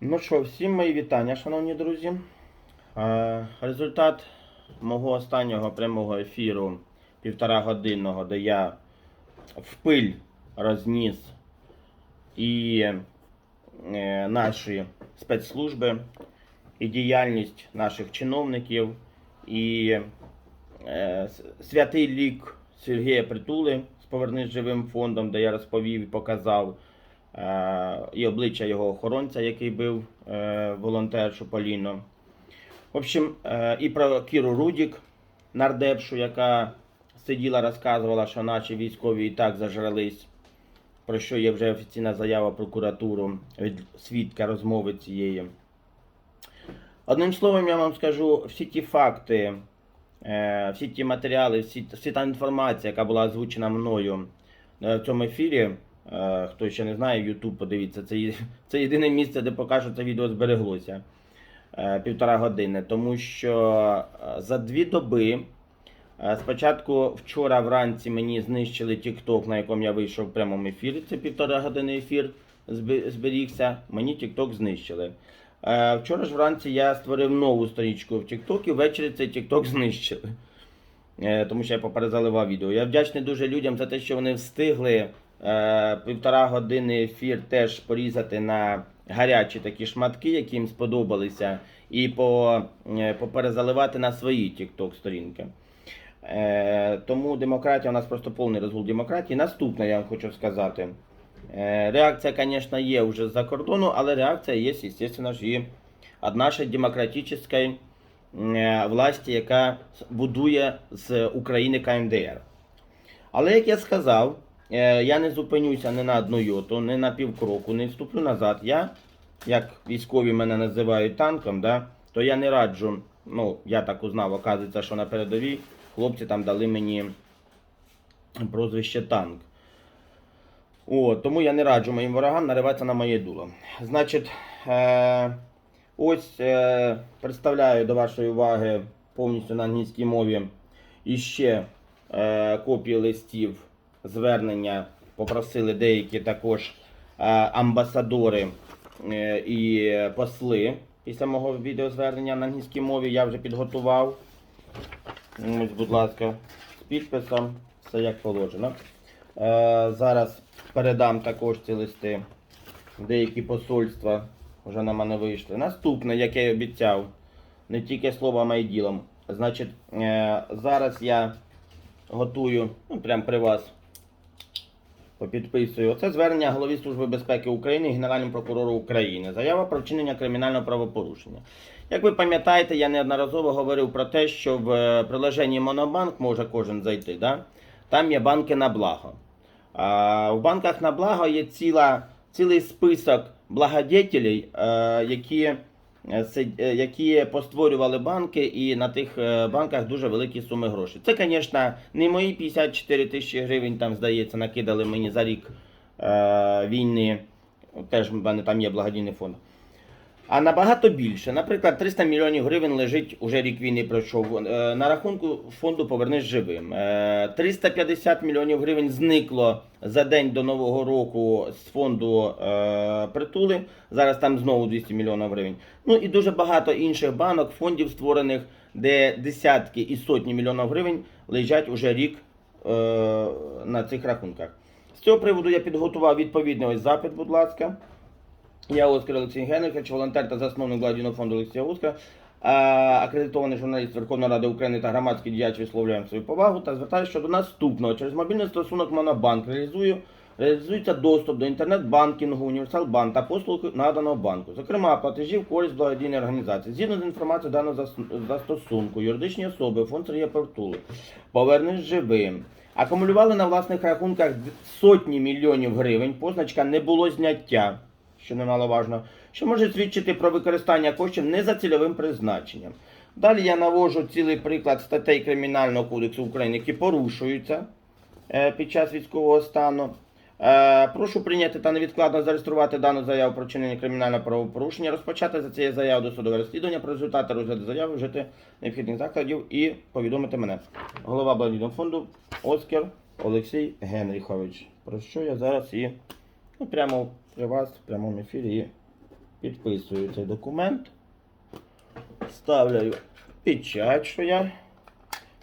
Ну що, всім мої вітання, шановні друзі. Е, Результат мого останнього прямого ефіру півтора годинного, де я в пиль розніс і е, наші спецслужби, і діяльність наших чиновників, і е, святий лік Сергія Притули з Повернись живим фондом, де я розповів і показав і обличчя його охоронця, який бив е, волонтершу Поліно. В общем, е, і про Кіру Рудік, нардепшу, яка сиділа, розказувала, що наші військові і так зажрались, про що є вже офіційна заява прокуратуру від свідка розмови цієї. Одним словом, я вам скажу, всі ті факти, е, всі ті матеріали, всі, всі та інформація, яка була озвучена мною в цьому ефірі. Е, Хто ще не знає, YouTube, подивіться, це, це єдине місце, де поки що це відео збереглося. е, Півтора години. Тому що е, за дві доби. Спочатку вчора вранці мені знищили TikTok, на якому я вийшов в прямому ефірі. Це півтора години ефір збе- зберігся. Мені TikTok знищили. Вчора ж вранці я створив нову сторічку в TikTok і ввечері цей TikTok знищили. Тому що я поперезаливав відео. Я вдячний дуже людям за те, що вони встигли півтора години ефір теж порізати на гарячі такі шматки, які їм сподобалися, і е, поперезаливати на свої TikTok сторінки. Е, тому демократія у нас просто повний розгул демократії. Наступне я вам хочу сказати. Е, реакція, звісно, є вже з-за кордону, але реакція є, звісно ж, і від нашої демократичної е, власті, яка будує з України КМДР. Але як я сказав, е, я не зупинюся ні на одну йоту, ні на півкроку, не вступлю назад. Я, як військові мене називають танком, да, то я не раджу, ну, я так узнав, оказується, що на передовій хлопці там дали мені прозвище танк. О, тому я не раджу моїм ворогам нариватися на моє дуло. Значить, е, ось е, представляю до вашої уваги повністю на англійській мові іще е, копії листів звернення. Попросили деякі також е, амбасадори е, і посли після мого відеозвернення на англійській мові. Я вже підготував. Будь ласка, з підписом, все як положено. Е, зараз передам також ці листи. Деякі посольства вже на мене вийшли. Наступне, як я й обіцяв, не тільки словом, а й ділом. Значить, зараз я готую, ну прямо при вас попідписую. Це звернення голові Служби безпеки України і Генеральному прокурору України. Заява про вчинення кримінального правопорушення. Як ви пам'ятаєте, я неодноразово говорив про те, що в е, приложенні Монобанк може кожен зайти. Да? Там є банки на благо. А в банках на благо є ціла, цілий список благодетелей, е, які, які постворювали банки, і на тих е, банках дуже великі суми грошей. Це, звісно, не мої 54 тисячі гривень, там, здається, накидали мені за рік е, війни. Теж в мене там є благодійний фонд. А набагато більше. Наприклад, 300 мільйонів гривень лежить уже рік війни пройшов е, на рахунку фонду Повернись живим. Е, 350 мільйонів гривень зникло за день до Нового року з фонду е, притули. Зараз там знову 200 мільйонів гривень. Ну і дуже багато інших банок, фондів створених, де десятки і сотні мільйонів гривень лежать уже рік е, на цих рахунках. З цього приводу я підготував відповідний ось запит, будь ласка. Я Оскар Олексій Генрихович, волонтер та засновник благодійного фонду Олексія Оскар, акредитований журналіст Верховної Ради України та громадський діяч висловлюємо свою повагу та звертаюся щодо наступного. Через мобільний стосунок Монобанк реалізую, реалізується доступ до інтернет-банкінгу, універсал-банк та послуг наданого банку, зокрема платежів користь благодійної організації. Згідно з інформацією даного застосунку, юридичні особи, фонд Сергія Портули, повернись живим. Акумулювали на власних рахунках сотні мільйонів гривень, позначка не було зняття що немаловажно, що може свідчити про використання коштів не за цільовим призначенням. Далі я навожу цілий приклад статей Кримінального кодексу України, які порушуються е, під час військового стану. Е, Прошу прийняти та невідкладно зареєструвати дану заяву про чинення кримінального правопорушення, розпочати за цією заявою досудове розслідування про результати розгляду заяви, вжити необхідних закладів і повідомити мене. Голова благодійного фонду Оскар Олексій Генріхович. Про що я зараз і ну, прямо при вас в прямому ефірі підписую цей документ. Ставляю печать, що я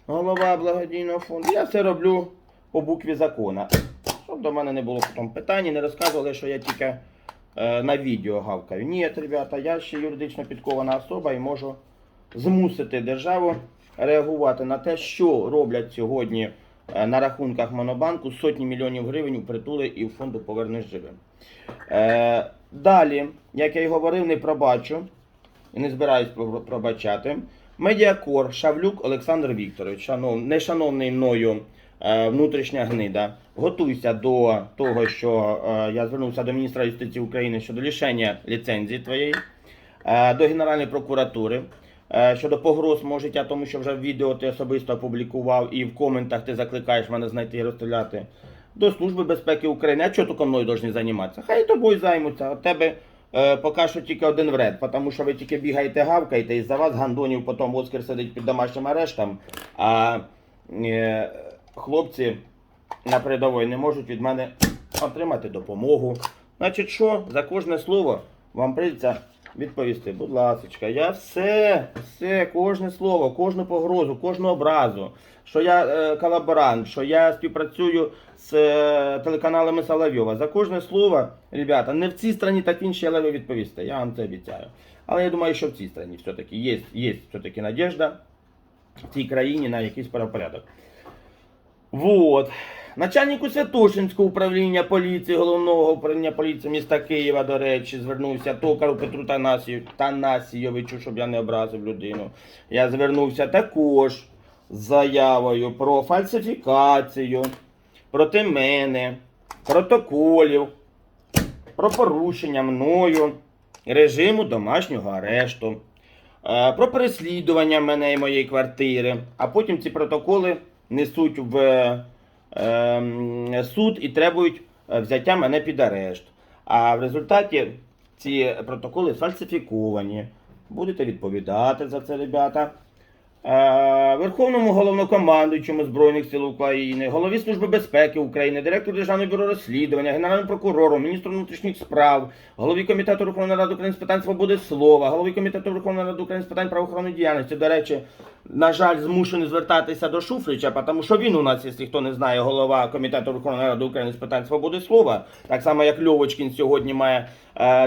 голова благодійного фонду. Я це роблю по букві закона. Щоб до мене не було потім питань, не розказували, що я тільки е, на відео гавкаю. Ні, ребята, я ще юридично підкована особа і можу змусити державу реагувати на те, що роблять сьогодні е, на рахунках Монобанку сотні мільйонів гривень у притули і в фонду Повернеш живим. Е, далі, як я й говорив, не пробачу і не збираюсь пробачати. Медіакор Шавлюк Олександр Вікторович, шанов, нешановний мною е, внутрішня гнида, готуйся до того, що е, я звернувся до міністра юстиції України щодо лишення ліцензії твоєї, е, до Генеральної прокуратури. е, Щодо погроз мого життя, тому що вже відео ти особисто опублікував і в коментах ти закликаєш мене знайти і розстріляти. До Служби безпеки України. А чого тільки мною повинні займатися? Хай тобою займуться. У тебе е, поки що тільки один вред, тому що ви тільки бігаєте, гавкаєте, і за вас гандонів потім Оскар сидить під домашнім арештом, а е, хлопці на передовій не можуть від мене отримати допомогу. Значить, що за кожне слово вам прийдеться відповісти. Будь ласка, я все, все, кожне слово, кожну погрозу, кожну образу, що я е, колаборант, що я співпрацюю з е, телеканалами Соловйова. За кожне слово, ребята, не в цій страні, так в іншій, але ви відповісте. Я вам це обіцяю. Але я думаю, що в цій страні все-таки є, є все-таки надіжда в цій країні на якийсь правопорядок. Вот. Начальнику Святошинського управління поліції, головного управління поліції міста Києва, до речі, звернувся токару Петру Танасію, Танасійовичу, щоб я не образив людину. Я звернувся також з заявою про фальсифікацію проти мене, протоколів, про порушення мною режиму домашнього арешту, е, про переслідування мене і моєї квартири, а потім ці протоколи несуть в е, суд і требують е, взяття мене під арешт. А в результаті ці протоколи сфальсифіковані. Будете відповідати за це, ребята. Е, Верховному головнокомандуючому Збройних сил України, голові Служби безпеки України, директору Державного бюро розслідування, генеральному прокурору, міністру внутрішніх справ, голові комітету Верховної Ради України з питань свободи слова, голові комітету Верховної Ради України з питань правоохоронної діяльності. До речі, на жаль, змушений звертатися до Шуфрича, тому що він у нас, якщо хто не знає, голова комітету Верховної Ради України з питань свободи слова, так само як Льовочкін сьогодні має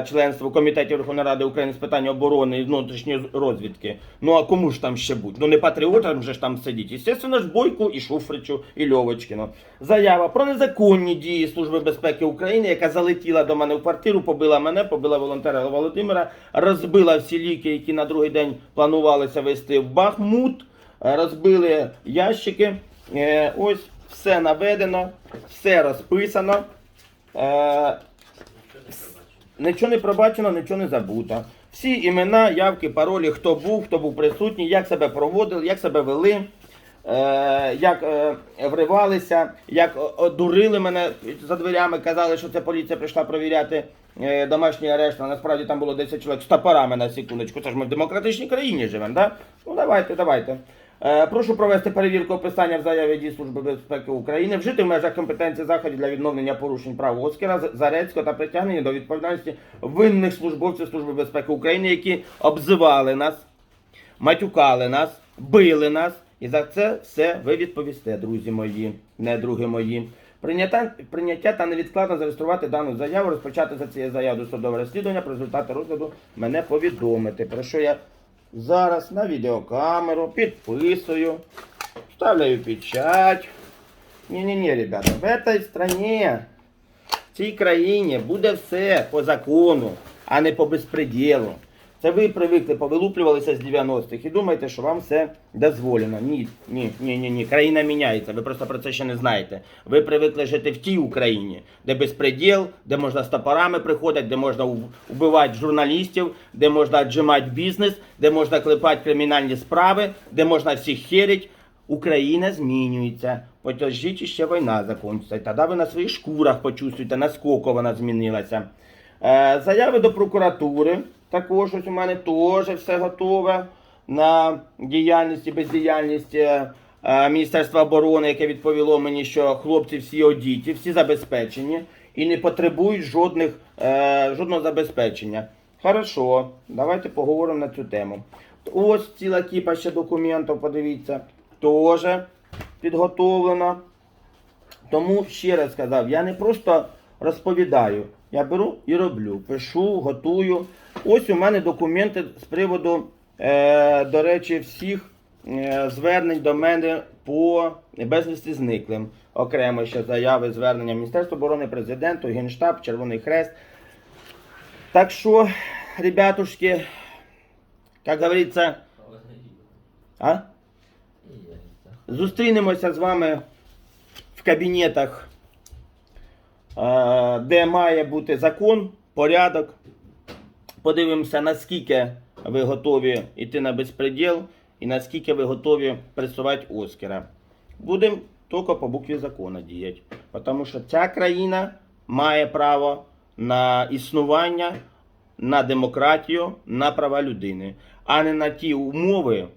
членство в комітеті Верховної Ради України з питань оборони і внутрішньої розвідки. Ну а кому ж там ще бути? Ну не патріотам же ж там сидіть. Естественно ж Бойку і Шуфричу, і Льовочкіну. Заява про незаконні дії Служби безпеки України, яка залетіла до мене в квартиру, побила мене, побила волонтера Володимира, розбила всі ліки, які на другий день планувалися вести в Бахмут, е, розбили ящики. Е, Ось все наведено, все розписано. Е, Нічого не пробачено, нічого не забуто. Всі імена, явки, паролі, хто був, хто був присутній, як себе проводили, як себе вели, е, як е, вривалися, як о- одурили мене за дверями, казали, що це поліція прийшла провіряти е, домашній арешт, насправді там було 10 чоловік з топорами на секундочку. Це ж ми в демократичній країні живемо, да? Ну давайте, давайте. Е, Прошу провести перевірку описання в заяві дій Служби безпеки України, вжити в межах компетенції заходів для відновлення порушень прав Оскара, Зарецького та притягнення до відповідальності винних службовців Служби безпеки України, які обзивали нас, матюкали нас, били нас. І за це все ви відповісте, друзі мої, недруги мої. Прийняття, прийняття та невідкладно зареєструвати дану заяву, розпочати за цією заявою судове розслідування, про результати розгляду мене повідомити. Про що я зараз на відеокамеру підписую, вставляю печать. Ні-ні-ні, ребята, в этой стране, в цій країні буде все по закону, а не по безпреділу. Це ви привикли, повилуплювалися з 90-х і думаєте, що вам все дозволено. Ні, ні, ні, ні, ні. Країна міняється. Ви просто про це ще не знаєте. Ви привикли жити в тій Україні, де безпреділ, де можна з топорами приходити, де можна вбивати журналістів, де можна віджимати бізнес, де можна клепати кримінальні справи, де можна всіх херить. Україна змінюється. Подождіть, ще війна закінчиться. Тоді ви на своїх шкурах почувствуєте, наскільки вона змінилася. Е, заяви до прокуратури. Також ось у мене теж все готове на діяльність і бездіяльність е, Міністерства оборони, яке відповіло мені, що хлопці всі одіті, всі забезпечені і не потребують жодних, е, жодного забезпечення. Хорошо, давайте поговоримо на цю тему. Ось ціла кіпа ще документів, подивіться, теж підготовлена. Тому ще раз сказав, я не просто розповідаю, я беру і роблю, пишу, готую. Ось у мене документи з приводу, е, до речі, всіх е, звернень до мене по безвісті зниклим. Окремо ще заяви, звернення Міністерства оборони, президенту, Генштаб, Червоний Хрест. Так що, ребятушки, як говориться, а? Зустрінемося з вами в кабінетах, е, де має бути закон, порядок. Подивимося, наскільки ви готові йти на безпреділ і наскільки ви готові пресувати Оскара. Будемо тільки по букві закону діяти. Тому що ця країна має право на існування, на демократію, на права людини, а не на ті умови,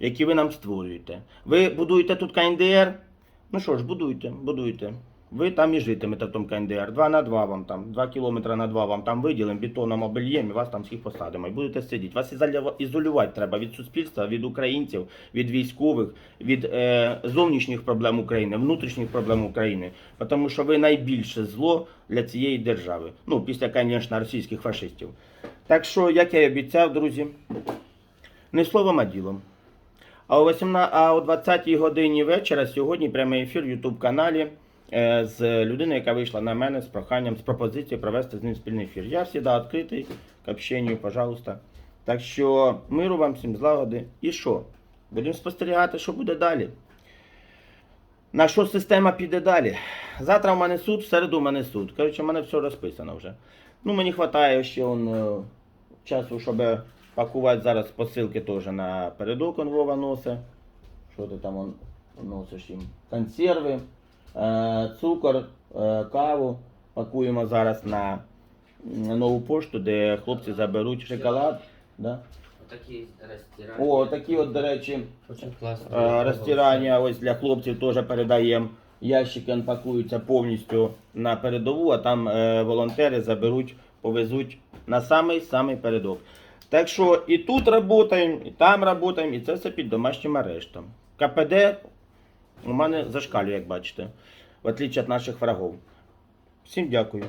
які ви нам створюєте. Ви будуєте тут КНДР? Ну що ж, будуйте, будуйте. Ви там і житимете в тому КНДР. Два на два вам там, два кілометри на два вам там виділимо, бетоном обельєм і вас там всіх посадимо. І будете сидіти. Вас ізолювати треба від суспільства, від українців, від військових, від е, зовнішніх проблем України, внутрішніх проблем України. Тому що ви найбільше зло для цієї держави. Ну, після, звісно, російських фашистів. Так що, як я і обіцяв, друзі, не словом, а ділом. А о 18, а о 20 годині вечора сьогодні прямий ефір в YouTube каналі е, з людиною, яка вийшла на мене з проханням, з пропозицією провести з ним спільний ефір. Я завжди відкритий к общению, пожалуйста. Так що миру вам всім злагоди. І що? Будемо спостерігати, що буде далі. На що система піде далі? Завтра в мене суд, в середу в мене суд. Коротше, в мене все розписано вже. Ну, мені вистачає ще он, е, часу, щоб пакувати зараз посилки теж на передок Вова носить. Що ти там он носиш їм? Консерви, е, цукор, е, каву. Пакуємо зараз на нову пошту, де хлопці заберуть шоколад. Да? Такі розтирання. О, такі от, до речі. Е, Розтирання ось для хлопців теж передаємо. Ящики пакуються повністю на передову, а там е, волонтери заберуть, повезуть на самий самий передок. Так що і тут працюємо, і там працюємо, і це все під домашнім арештом. КПД у мене зашкалює, як бачите, в отличие від наших врагов. Всім дякую.